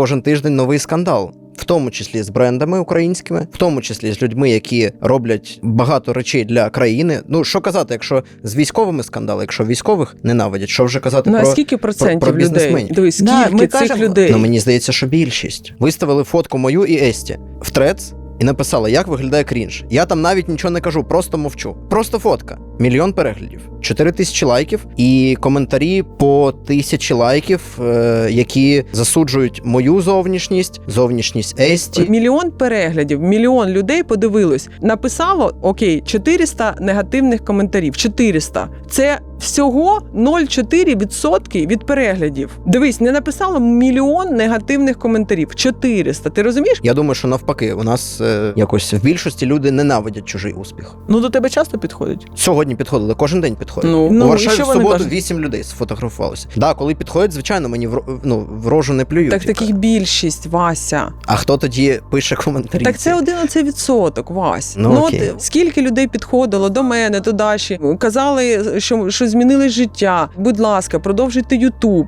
Кожен тиждень новий скандал. В тому числі з брендами українськими, в тому числі з людьми, які роблять багато речей для країни. Ну що казати, якщо з військовими скандали, якщо військових ненавидять, що вже казати Ну а про скільки процентів про людей? бізнесменів. Дивись, скільки Да, ми цих кажемо- людей? Ну мені здається, що більшість виставили фотку мою і Есті в трец і написали, як виглядає крінж. Я там навіть нічого не кажу, просто мовчу. Просто фотка. Мільйон переглядів, 4 тисячі лайків і коментарі по тисячі лайків, е, які засуджують мою зовнішність, зовнішність Есті. Мільйон переглядів, мільйон людей подивилось. Написало окей, 400 негативних коментарів. 400. Це всього 0,4% від переглядів. Дивись, не написало мільйон негативних коментарів. 400. Ти розумієш? Я думаю, що навпаки, у нас е, якось в більшості люди ненавидять чужий успіх. Ну до тебе часто підходять? Сьогодні підходили, кожен день підходять. Ну, У ну, і Варшаві що в вони суботу кажуть? вісім людей сфотографувалися. Да, коли підходять, звичайно, мені в, ро- ну, в рожу не плюють. Так таких більшість, Вася. А хто тоді пише коментарі? Так це 11%, Вась. Ну, Ну, окей. от скільки людей підходило до мене, до Даші, казали, що, що змінили життя. Будь ласка, продовжуйте Ютуб.